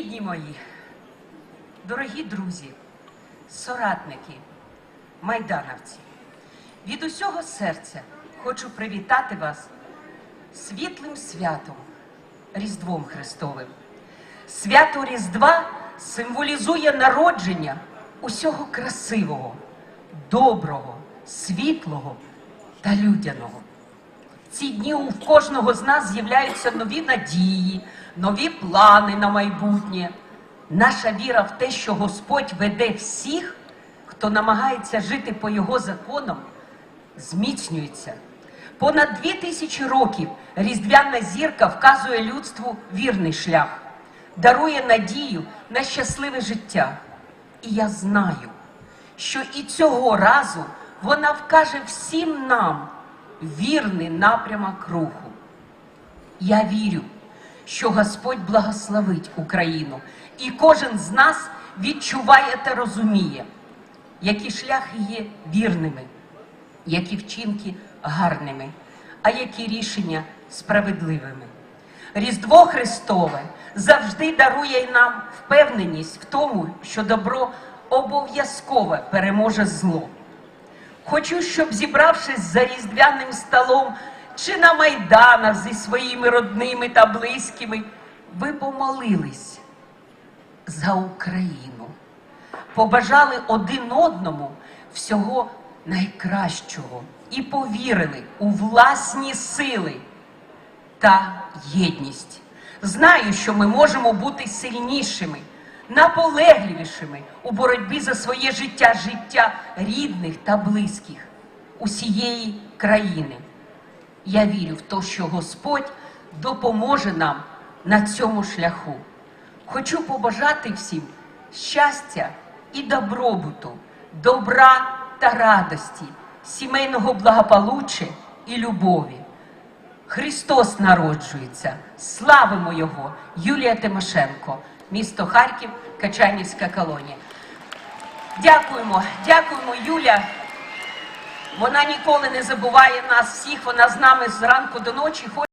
Рідні мої, дорогі друзі, соратники, майдановці, від усього серця хочу привітати вас світлим святом, Різдвом Христовим. Свято Різдва символізує народження усього красивого, доброго, світлого та людяного. Ці дні у кожного з нас з'являються нові надії, нові плани на майбутнє. Наша віра в те, що Господь веде всіх, хто намагається жити по його законам, зміцнюється. Понад дві тисячі років різдвяна зірка вказує людству вірний шлях, дарує надію на щасливе життя. І я знаю, що і цього разу вона вкаже всім нам вірний напрямок руху. Я вірю, що Господь благословить Україну, і кожен з нас відчуває та розуміє, які шляхи є вірними, які вчинки гарними, а які рішення справедливими. Різдво Христове завжди дарує нам впевненість в тому, що добро обов'язково переможе зло. Хочу, щоб зібравшись за різдвяним столом чи на майданах зі своїми родними та близькими, ви помолились за Україну, побажали один одному всього найкращого і повірили у власні сили та єдність. Знаю, що ми можемо бути сильнішими, наполегливішими у боротьбі за своє життя, життя рідних та близьких усієї країни. Я вірю в те, що Господь допоможе нам на цьому шляху. Хочу побажати всім щастя і добробуту, добра та радості, сімейного благополуччя і любові. Христос народжується. Славимо Його! Юлія Тимошенко, місто Харків, Качанівська колонія. Дякуємо, дякуємо, Юля. Вона ніколи не забуває нас всіх. Вона з нами зранку до ночі.